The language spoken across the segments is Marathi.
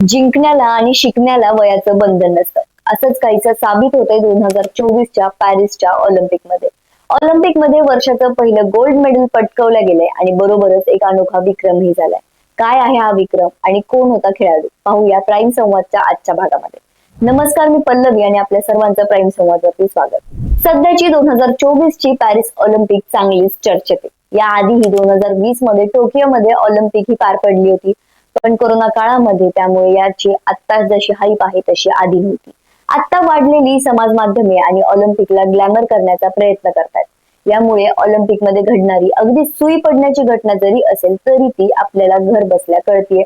जिंकण्याला आणि शिकण्याला वयाचं बंधन नसतं. असंच काहीच साबित होतंय दोन हजार चोवीसच्या पॅरिसच्या ऑलिम्पिकमध्ये. ऑलिम्पिकमध्ये वर्षाचं पहिलं गोल्ड मेडल पटकवलं गेलंय आणि बरोबरच एक अनोखा विक्रमही झालाय. काय आहे हा विक्रम आणि कोण होता खेळाडू? पाहूया प्राईम संवादच्या आजच्या भागामध्ये. नमस्कार मी पल्लवी आणि आपल्या सर्वांचं प्राईम संवादवरती स्वागत. सध्याची दोन हजार चोवीस ची पॅरिस ऑलिम्पिक चांगलीच चर्चेत आहे. याआधीही दोन हजार वीसमध्ये टोकियोमध्ये ऑलिम्पिक ही पार पडली होती. पण कोरोना काळामध्ये त्यामुळे याची आता जशी हाईप आहे तशी आधी नव्हती. आता वाढलेली समाज माध्यमे आणि ऑलिम्पिकला ग्लॅमर करण्याचा प्रयत्न करतात. यामुळे ऑलिम्पिकमध्ये घडणारी अगदी सुई पडण्याची घटना जरी असेल तरी ती आपल्याला घर बसल्या कळतीये.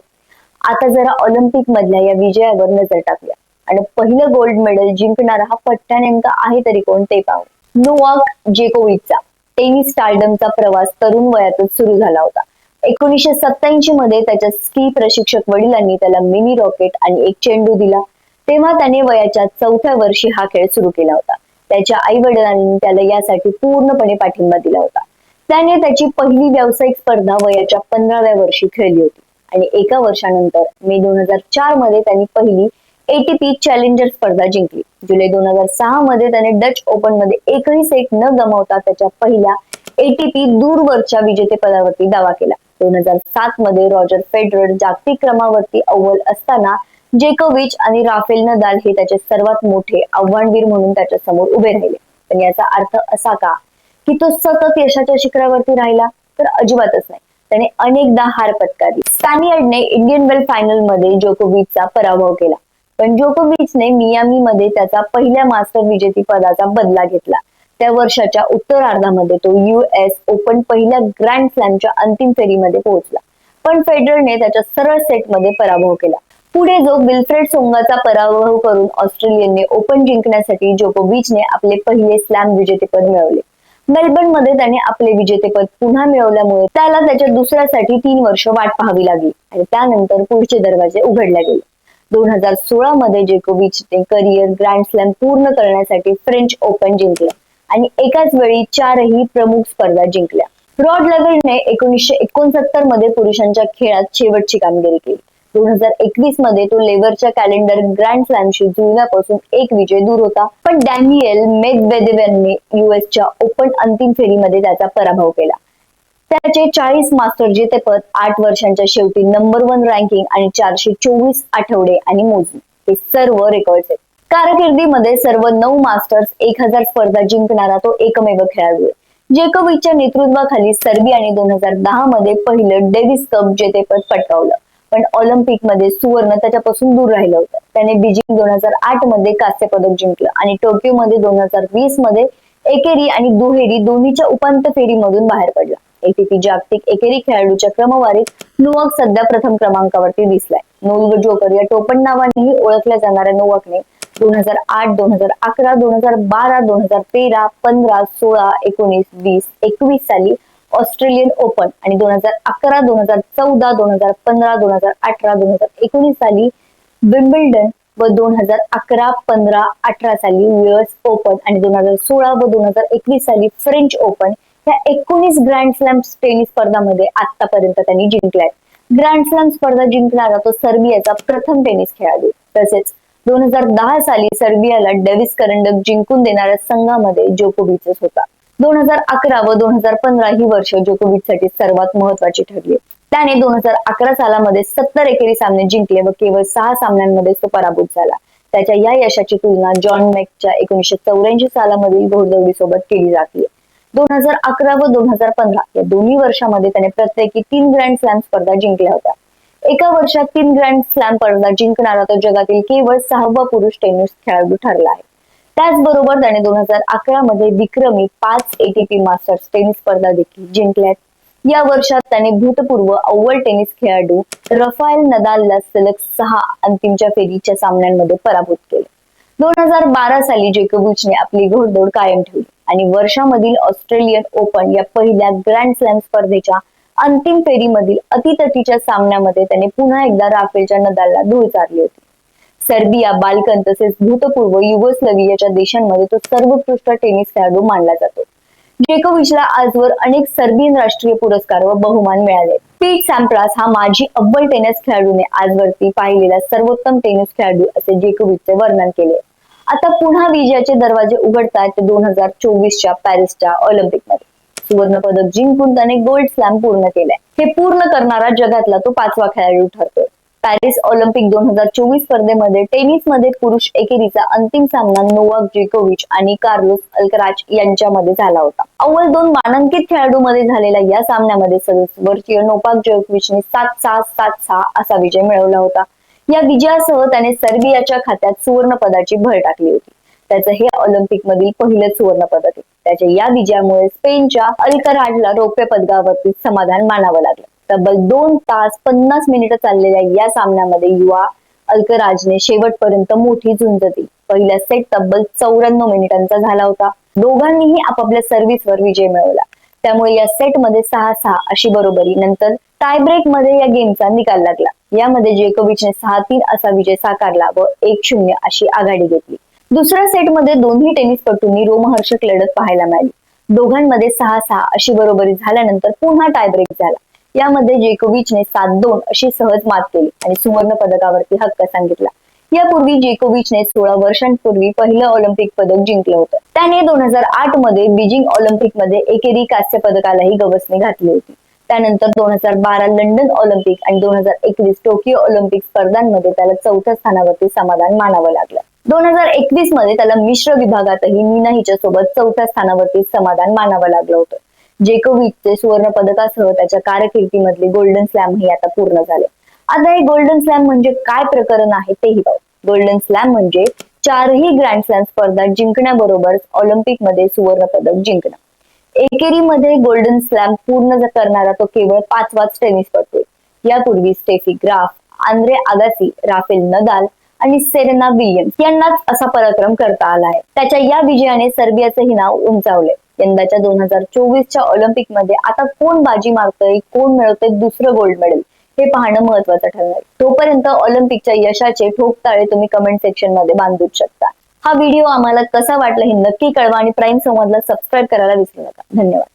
आता जरा ऑलिम्पिक मधल्या या विजयावर नजर टाकूया. आणि पहिलं गोल्ड मेडल जिंकणारा हा पट्टा नेमका आहे तरी कोण ते पाहू. नोवाक जेकोविकचा टेनिस स्टार्डमचा प्रवास तरुण वयातच सुरू झाला होता. एकोणीसशे सत्याऐंशी मध्ये त्याच्या स्की प्रशिक्षक वडिलांनी त्याला मिनी रॉकेट आणि एक चेंडू दिला. तेव्हा त्याने वयाच्या चौथ्या वर्षी हा खेळ सुरू केला होता. त्याच्या आई वडिलांनी त्याला यासाठी पूर्णपणे पाठिंबा दिला होता. त्याने त्याची पहिली व्यावसायिक स्पर्धा वयाच्या पंधराव्या वर्षी खेळली होती. आणि एका वर्षानंतर मे दोन हजार चारमध्ये त्यांनी पहिली एटीपी चॅलेंजर स्पर्धा जिंकली. जुलै दोन हजार सहा मध्ये त्याने डच ओपनमध्ये एकही सेट न गमावता त्याच्या पहिल्या एटीपी दूरवरच्या विजेतेपदावरती दावा केला. दोन हजार सात मध्ये रॉजर फेडरर जागतिक क्रमावरती अव्वल असताना जेकोविच आणि राफेल नदाल हे त्याचे सर्वात मोठे आव्हानवीर म्हणून त्याच्यासमोर उभे राहिले. पण याचा अर्थ असा का? की तो सतत यशाच्या शिखरावरती राहिला तर अजिबातच नाही. त्याने अनेकदा हार पत्करली. स्पॅनियर्डने इंडियन वेल फायनलमध्ये जोकोविचचा पराभव केला. पण जोकोविचने मियामी मध्ये त्याचा पहिल्या मास्टर विजेती पदाचा बदला घेतला. त्या वर्षाच्या उत्तरार्धामध्ये तो युएस ओपन पहिल्या ग्रँड स्लॅमच्या अंतिम फेरीमध्ये पोहोचला. पण फेडररने त्याच्या सरळ सेटमध्ये पराभव केला. पुढे जो विल्फ्रेड सोंगाचा पराभव करून ऑस्ट्रेलियनने ओपन जिंकण्यासाठी जोकोविचने आपले पहिले स्लॅम विजेतेपद मिळवले. मेलबर्नमध्ये त्याने आपले विजेतेपद पुन्हा मिळवल्यामुळे त्याला त्याच्या दुसऱ्यासाठी तीन वर्ष वाट पाहावी लागली आणि त्यानंतर पुढचे दरवाजे उघडले गेले. दोन हजार सोळा मध्ये जेकोविचने करिअर ग्रँड स्लॅम पूर्ण करण्यासाठी फ्रेंच ओपन जिंकलं. आणि एकाच वेळी चारही प्रमुख स्पर्धा जिंकल्या. रॉड लगडने एकोणीसशे एकोणसत्तरमध्ये पुरुषांच्या खेळात शेवटची कामगिरी केली. दोन हजार एकवीसमध्ये तो लेबरच्या कॅलेंडर ग्रँड स्लॅमशी जुळण्यापासून एक विजय दूर होता. पण डॅनियल मेदवेदेवने युएसच्या ओपन अंतिम फेरीमध्ये त्याचा पराभव केला. त्याचे चाळीस मास्टर जेतेपद आठ वर्षांच्या शेवटी नंबर वन रँकिंग आणि चारशे चोवीस आठवडे आणि मोजणी. हे सर्व रेकॉर्ड आहेत. कारकिर्दीमध्ये सर्व नऊ मास्टर्स एक हजार स्पर्धा जिंकणारा तो एकमेव खेळाडू आहे. जेकोविचच्या नेतृत्वाखाली सर्बियाने दोन हजार दहा मध्ये पहिलं डेव्हिस कप जेतेपद पटकावलं. पण ऑलिम्पिकमध्ये सुवर्ण त्याच्यापासून दूर राहिलं होतं. त्याने बीजिंग दोन हजार आठमध्ये कांस्य पदक जिंकलं आणि टोकियोमध्ये दोन हजार वीसमध्ये एकेरी आणि दुहेरी दोन्हीच्या उपांत्य फेरीमधून बाहेर पडला. एटीपी जागतिक एकेरी खेळाडूच्या क्रमवारीत नोवाक सध्या प्रथम क्रमांकावरती दिसलाय. नोल्ग जोकर या टोपण नावानेही ओळखल्या जाणाऱ्या नोवाकने दोन हजार आठ दोन हजार अकरा दोन हजार बारा दोन हजार तेरा पंधरा सोळा एकोणीस वीस एकवीस साली ऑस्ट्रेलियन ओपन आणि दोन हजार अकरा दोन हजार चौदा दोन हजार पंधरा दोन हजार अठरा दोन हजार एकोणीस साली विम्बल्डन व दोन हजार अकरा पंधरा अठरा साली युएस ओपन आणि दोन हजार सोळा व दोन हजार एकवीस साली फ्रेंच ओपन या एकोणीस ग्रँड स्लॅम टेनिस स्पर्धामध्ये आतापर्यंत त्यांनी जिंकलाय ग्रँड स्लॅम स्पर्धा जिंकणारा तो सर्बियाचा प्रथम टेनिस खेळाडू तसेच दोन हजार दहा साली सर्बियाला डेव्हिस करंडक जिंकून देणाऱ्या संघामध्ये जोकोविचच होता. दोन हजार अकरा व दोन हजार पंधरा ही वर्ष जोकोविचसाठी सर्वात महत्वाची ठरली. त्याने दोन हजार अकरा सालामध्ये सत्तर एकेरी सामने जिंकले व केवळ सहा सामन्यांमध्ये तो पराभूत झाला. त्याच्या या यशाची तुलना जॉन मॅकच्या एकोणीसशे चौऱ्याऐंशी सालामधील घोडदौडी सोबत केली जाते. दोन हजार अकरा व दोन हजार पंधरा या दोन्ही वर्षामध्ये त्याने प्रत्येकी तीन ग्रँड स्लॅम स्पर्धा जिंकल्या होत्या. एका वर्षात तीन ग्रँड स्लॅम स्पर्धा जिंकणारा तो जगातील केवळ सहावा पुरुष टेनिस खेळाडू ठरला आहे. त्याचबरोबर त्याने दोन हजार अकरा मध्ये विक्रमी पाच एटीपी मास्टर्स टेनिस स्पर्धा देखील जिंकल्यात. या वर्षात त्याने भूतपूर्व अव्वल टेनिस खेळाडू रफायल नदालला सलग सहा अंतिमच्या फेरीच्या सामन्यांमध्ये पराभूत केले. दोन हजार बारा साली जेकोबिचने आपली घोडदौड कायम ठेवली आणि वर्षामधील ऑस्ट्रेलियन ओपन या पहिल्या ग्रँड स्लॅम स्पर्धेच्या अंतिम फेरीमधील अतितटीच्या सामन्यामध्ये त्याने पुन्हा एकदा राफेलच्या नदालला धूळ चारली होती. सर्बिया बाल्कन तसेच भूतपूर्व युगोस्लवियाच्या देशांमध्ये तो सर्वोत्कृष्ट टेनिस खेळाडू मानला जातो. जेकोविचला आजवर अनेक सर्बियन राष्ट्रीय पुरस्कार व बहुमान मिळाले. पीट सॅम्प्रास हा माजी अव्वल टेनिस खेळाडूने आजवरती पाहिलेला सर्वोत्तम टेनिस खेळाडू असे जेकोविचचे वर्णन केले. आता पुन्हा विजयाचे दरवाजे उघडतात ते दोन हजार चोवीसच्या पॅरिसच्या ऑलिम्पिकमध्ये. सुवर्ण पदक जिंकून त्याने गोल्ड स्लॅम पूर्ण केलाय. हे पूर्ण करणारा जगातला तो पाचवा खेळाडू ठरतोय. पॅरिस ऑलिम्पिक दोन हजार चोवीस स्पर्धेमध्ये टेनिसमध्ये पुरुष एकेरीचा अंतिम सामना नोवाक जेकोविच आणि कार्लोस अल्कराज यांच्यामध्ये झाला होता. अव्वल दोन मानांकित खेळाडूमध्ये झालेल्या या सामन्यामध्ये सदस्य वर्षीय नोवाक जोकोविचने सात सहा सात सहा असा विजय मिळवला होता. या विजयासह त्याने सर्बियाच्या खात्यात सुवर्ण पदाची भर टाकली होती. त्याचं हे ऑलिम्पिक मधील पहिलं सुवर्ण पदक आहे. त्याच्या या विजयामुळे स्पेनच्या अल्कराडला रौप्य पदकावरती समाधान मानावं लागलं. तब्बल दोन तास पन्नास मिनिटं चाललेल्या या सामन्यामध्ये युवा अल्कराजने शेवटपर्यंत मोठी झुंज दिली. पहिला सेट तब्बल चौऱ्याण्णव मिनिटांचा झाला होता. दोघांनीही आपापल्या सर्व्हिसवर विजय मिळवला. त्यामुळे या सेटमध्ये सहा सहा अशी बरोबरी. नंतर टायब्रेकमध्ये या गेमचा निकाल लागला. यामध्ये जेकोविचने सहा तीन असा विजय साकारला व एक शून्य अशी आघाडी घेतली. दुसऱ्या सेटमध्ये दोन्ही टेनिसपटूंनी रोमहर्षक लढत पाहायला मिळाली. दोघांमध्ये सहा सहा अशी बरोबरी झाल्यानंतर पुन्हा टायब्रेक झाला. यामध्ये जेकोविचने सात दोन अशी सहज मात केली आणि सुवर्ण पदकावरती हक्क सांगितला. यापूर्वी जेकोविचने सोळा वर्षांपूर्वी पहिलं ऑलिम्पिक पदक जिंकलं होतं. त्याने दोन हजार आठमध्ये बीजिंग ऑलिम्पिकमध्ये एकेरी कांस्य पदकालाही गवसणी घातली होती. त्यानंतर दोन हजार बारा लंडन ऑलिम्पिक आणि दोन हजार एकवीस टोकियो ऑलिम्पिक स्पर्धांमध्ये त्याला चौथ्या स्थानावरती समाधान मानावं लागलं. दोन हजार एकवीसमध्ये त्याला मिश्र विभागातही मीना हिच्या सोबत चौथ्या स्थानावरती समाधान मानावं लागलं होतं. जेकोविचचे सुवर्ण पदकासह त्याच्या कारकिर्दीमधले गोल्डन स्लॅम हे आता पूर्ण झाले. आता हे गोल्डन स्लॅम म्हणजे काय प्रकरण आहे तेही पाहू. गोल्डन स्लॅम म्हणजे चारही ग्रँड स्लॅम स्पर्धा जिंकण्याबरोबर ऑलिम्पिकमध्ये सुवर्ण पदक जिंकणं. एकेरीमध्ये गोल्डन स्लॅम पूर्ण करणारा तो केवळ पाचवाच टेनिसपटू यापूर्वी Steffi Graf Andre Agassi Rafael Nadal आणि सेरेना विलियम्स यांनाच असा पराक्रम करता आला आहे. त्याच्या या विजयाने सर्बियाचंही नाव उंचावले यंदाच्या दोन हजार चोवीसच्या ऑलिम्पिकमध्ये आता कोण बाजी मारतोय कोण मिळवतोय दुसरं गोल्ड मेडल हे पाहणं महत्वाचं ठरणार तोपर्यंत ऑलिम्पिकच्या यशाचे ठोक ताळे तुम्ही कमेंट सेक्शनमध्ये बांधूच शकता. हा व्हिडिओ आम्हाला कसा वाटला हे नक्की कळवा आणि प्राईम संवादला सबस्क्राईब करायला विसरू नका. धन्यवाद.